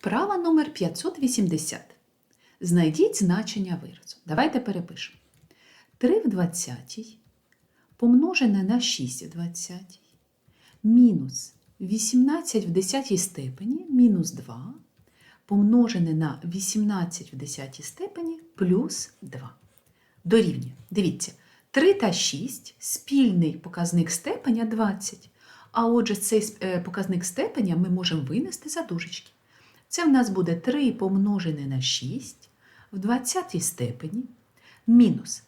Вправа номер 580. Знайдіть значення виразу. Давайте перепишемо. 3 в 20 помножене на 6 в 20 мінус 18 в 10 степені мінус 2 помножене на 18 в 10 степені плюс 2. Дорівнює. Дивіться, 3 та 6 спільний показник степеня 20. А отже, цей е, показник степеня ми можемо винести за дужечки. Це в нас буде 3 помножене на 6 в 20 степені мінус.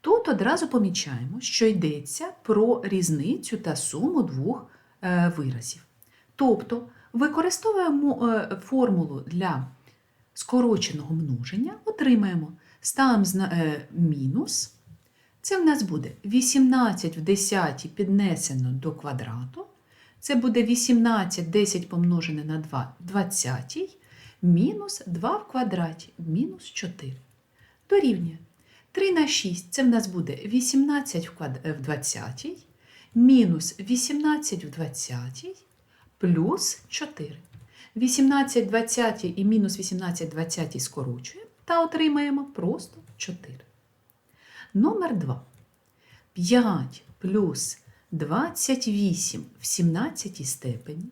Тут одразу помічаємо, що йдеться про різницю та суму двох е, виразів. Тобто використовуємо е, формулу для скороченого множення, отримаємо ставимо е, мінус. Це в нас буде 18 в 10 піднесено до квадрату. Це буде 18 10 помножене на 2 20, мінус 2 в квадраті, мінус 4. Дорівнює. 3 на 6 це в нас буде 18 в квад- е, в 20, мінус 18 в 20, плюс 4. 18 в 20 і мінус 18 в 20 скорочуємо та отримаємо просто 4. Номер 2. 5 плюс 28 в 17 степені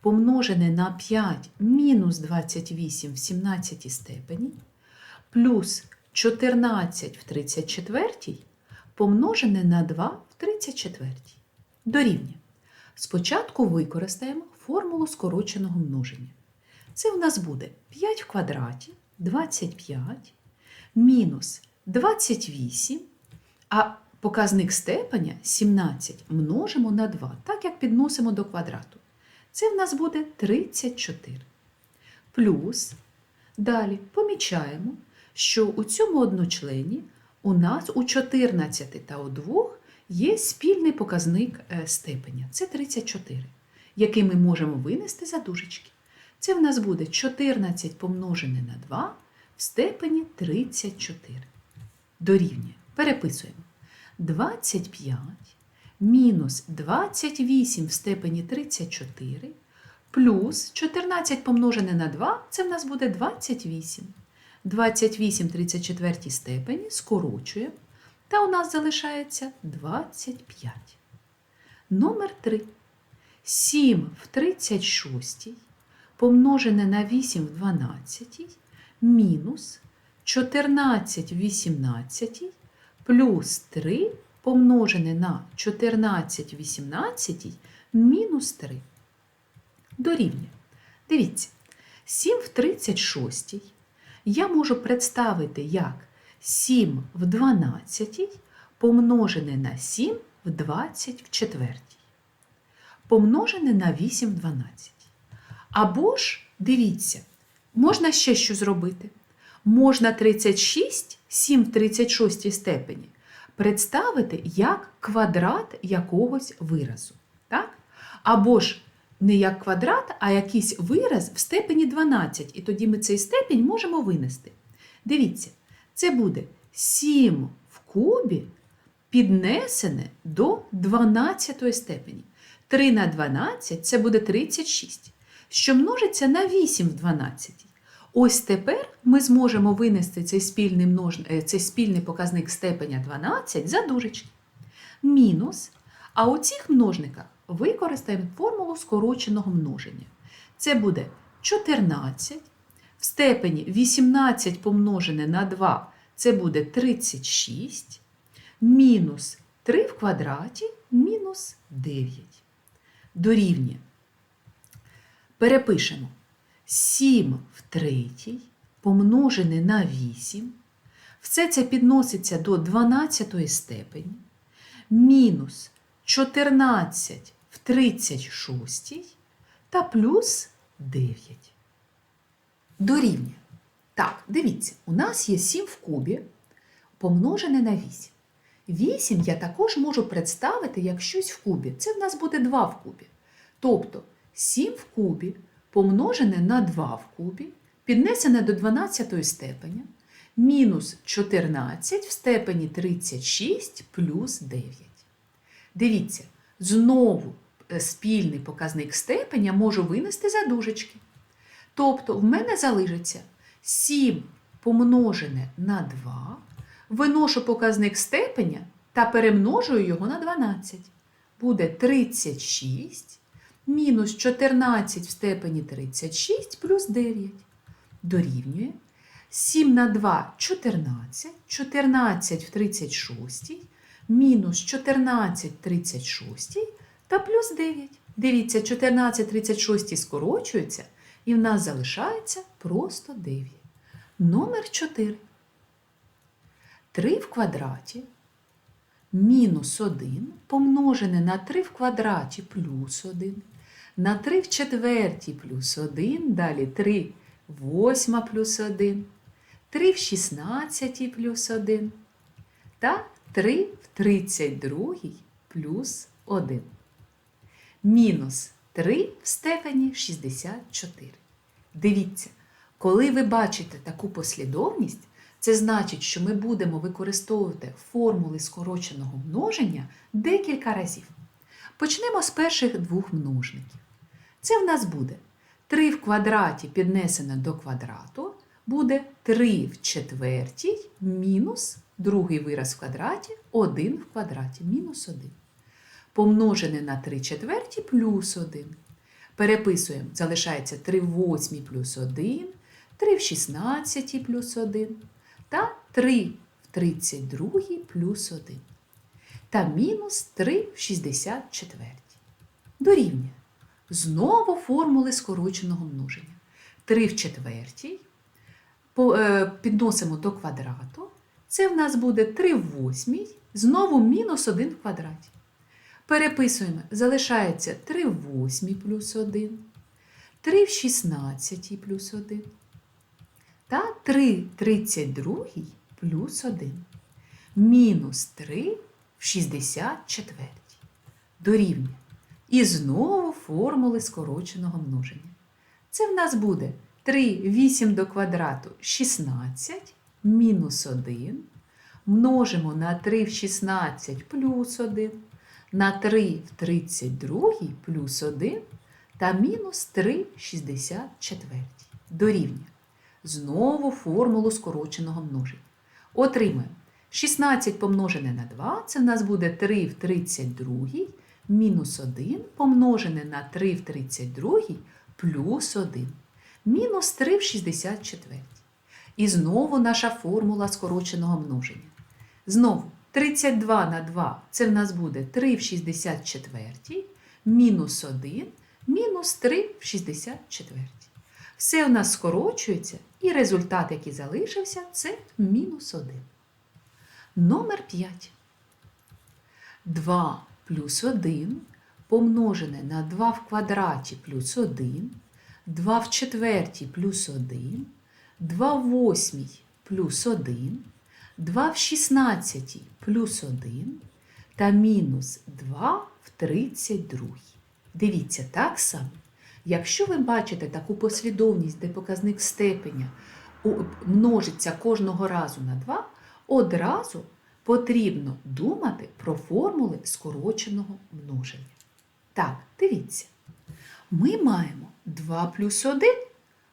помножене на 5 мінус 28 в 17 степені плюс 14 в 34 помножене на 2 в 34. Дорівнює. Спочатку використаємо формулу скороченого множення. Це в нас буде 5 в квадраті 25 мінус 28, а показник степеня 17 множимо на 2, так як підносимо до квадрату. Це в нас буде 34. Плюс, далі помічаємо, що у цьому одночлені у нас у 14 та у 2 є спільний показник е, степеня. Це 34, який ми можемо винести за дужечки. Це в нас буде 14 помножене на 2 в степені 34. Дорівнює. Переписуємо. 25 мінус 28 в степені 34 плюс 14 помножене на 2 це в нас буде 28. 28 в 34 степені скорочуємо, та у нас залишається 25. Номер 3. 7 в 36 помножене на 8 в 12 мінус 14 в 18 плюс 3 помножене на 14 18 мінус 3. Дорівнює. Дивіться, 7 в 36 я можу представити як 7 в 12 помножене на 7 в 24. Помножене на 8 в 12. Або ж, дивіться, можна ще що зробити. Можна 36, 7 в 36 степені представити як квадрат якогось виразу. Так? Або ж не як квадрат, а якийсь вираз в степені 12. І тоді ми цей степень можемо винести. Дивіться, це буде 7 в кубі піднесене до 12 степені. 3 на 12 це буде 36, що множиться на 8 в 12. Ось тепер ми зможемо винести цей спільний, множ... е, цей спільний показник степеня 12 за дужечки. Мінус. А у цих множниках використаємо формулу скороченого множення. Це буде 14 в степені 18 помножене на 2 це буде 36, мінус 3 в квадраті мінус 9. Дорівнює. Перепишемо 7 в третій помножене на 8. Все це підноситься до 12 степені. Мінус 14 в 36 та плюс 9. Дорівнює. Так, дивіться, у нас є 7 в кубі помножене на 8. 8 я також можу представити як щось в кубі. Це в нас буде 2 в кубі. Тобто 7 в кубі помножене на 2 в кубі, піднесене до 12 степеня, мінус 14 в степені 36 плюс 9. Дивіться, знову е, спільний показник степеня можу винести за дужечки. Тобто в мене залишиться 7 помножене на 2, виношу показник степеня та перемножую його на 12. Буде 36 мінус 14 в степені 36 плюс 9. Дорівнює 7 на 2 – 14, 14 в 36, мінус 14 в 36 та плюс 9. Дивіться, 14 в 36 скорочується, і в нас залишається просто 9. Номер 4. 3 в квадраті мінус 1 помножене на 3 в квадраті плюс 1, на 3 в четвертій плюс 1, далі 3 в восьма плюс 1, 3 в 16 плюс 1 та 3 в 32 плюс 1. Мінус 3 в степені 64. Дивіться, коли ви бачите таку послідовність, це значить, що ми будемо використовувати формули скороченого множення декілька разів. Почнемо з перших двох множників. Це в нас буде 3 в квадраті піднесено до квадрату, буде 3 в четвертій мінус другий вираз в квадраті 1 в квадраті мінус 1. Помножене на 3 четверті плюс 1. Переписуємо, залишається 3 в 8 плюс 1, 3 в 16 плюс 1 та 3 в 32 плюс 1 та мінус 3 в 64. Дорівнює. Знову формули скороченого множення. 3 в четвертій е, підносимо до квадрату. Це в нас буде 3 в восьмій, знову мінус 1 в квадраті. Переписуємо, залишається 3 в восьмій плюс 1, 3 в 16 плюс 1 та 3 в 32 плюс 1. Мінус 3 в 64. Дорівнює. І знову формули скороченого множення. Це в нас буде 3 8 до квадрату 16 мінус 1. Множимо на 3 в 16 плюс 1, на 3 в 32 плюс 1 та мінус 3 в 64. Дорівнює. Знову формулу скороченого множення. Отримаємо 16 помножене на 2, це в нас буде 3 в 32, мінус 1 помножене на 3 в 32 плюс 1. Мінус 3 в 64. І знову наша формула скороченого множення. Знову 32 на 2 це в нас буде 3 в 64, мінус 1, мінус 3 в 64. Все у нас скорочується, і результат, який залишився, це мінус 1. Номер 5. 2 плюс 1 помножене на 2 в квадраті плюс 1, 2 в четвертій плюс 1, 2 в восьмій плюс 1, 2 в 16 плюс 1 та мінус 2 в 32. Дивіться, так само. Якщо ви бачите таку послідовність, де показник степеня множиться кожного разу на 2, одразу потрібно думати про формули скороченого множення. Так, дивіться. Ми маємо 2 плюс 1,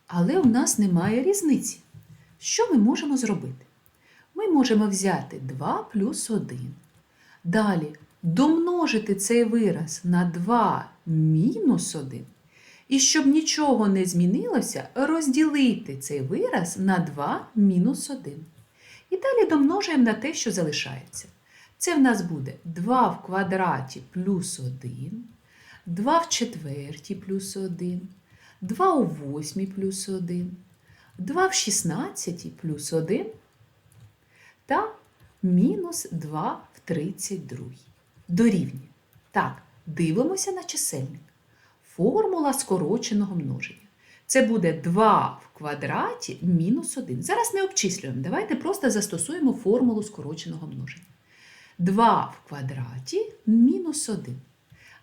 але у нас немає різниці. Що ми можемо зробити? Ми можемо взяти 2 плюс 1. Далі домножити цей вираз на 2 мінус 1. І щоб нічого не змінилося, розділити цей вираз на 2 мінус 1. І далі домножуємо на те, що залишається. Це в нас буде 2 в квадраті плюс 1, 2 в четвертій плюс 1, 2 у восьмій плюс 1, 2 в 16 плюс 1 та мінус 2 в 32. Дорівнює. Так, дивимося на чисельник. Формула скороченого множення. Це буде 2 в квадраті мінус 1. Зараз не обчислюємо. Давайте просто застосуємо формулу скороченого множення. 2 в квадраті мінус 1.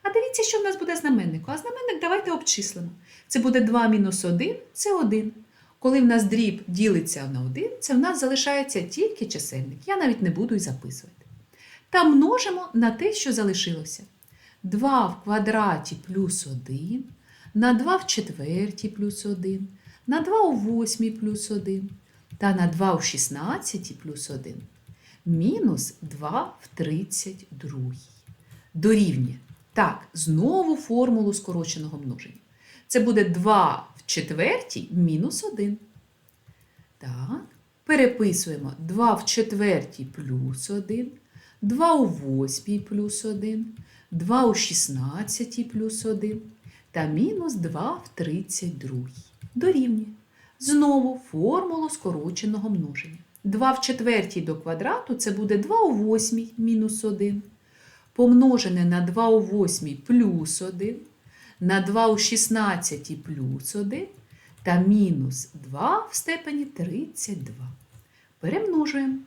А дивіться, що в нас буде знаменнику. А знаменник давайте обчислимо. Це буде 2 мінус 1 це 1. Коли в нас дріб ділиться на 1, це в нас залишається тільки чисельник. Я навіть не буду й записувати. Та множимо на те, що залишилося. 2 в квадраті плюс 1, на 2 в четвертій плюс 1, на 2 у 8 плюс 1 та на 2 у 16 плюс 1 мінус 2 в 32 дорівнює. Так, знову формулу скороченого множення. Це буде 2 в четвертій мінус 1. Так, переписуємо 2 в четвертій плюс 1, 2 у восьмій плюс 1, 2 у 16 плюс 1 та мінус 2 в 32. Дорівнює. Знову формулу скороченого множення. 2 в четвертій до квадрату це буде 2 у восьмій мінус 1. Помножене на 2 у восьмій плюс 1, на 2 у 16 плюс 1 та мінус 2 в степені 32. Перемножуємо.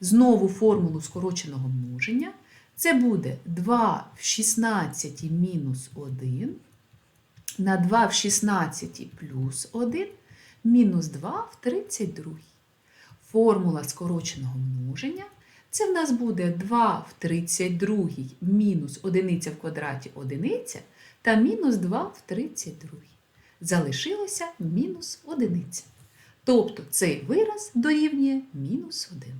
Знову формулу скороченого множення. Це буде 2 в 16 мінус 1 на 2 в 16 плюс 1 мінус 2 в 32. Формула скороченого множення. Це в нас буде 2 в 32 мінус 1 в квадраті 1 та мінус 2 в 32. Залишилося мінус 1. Тобто цей вираз дорівнює мінус 1.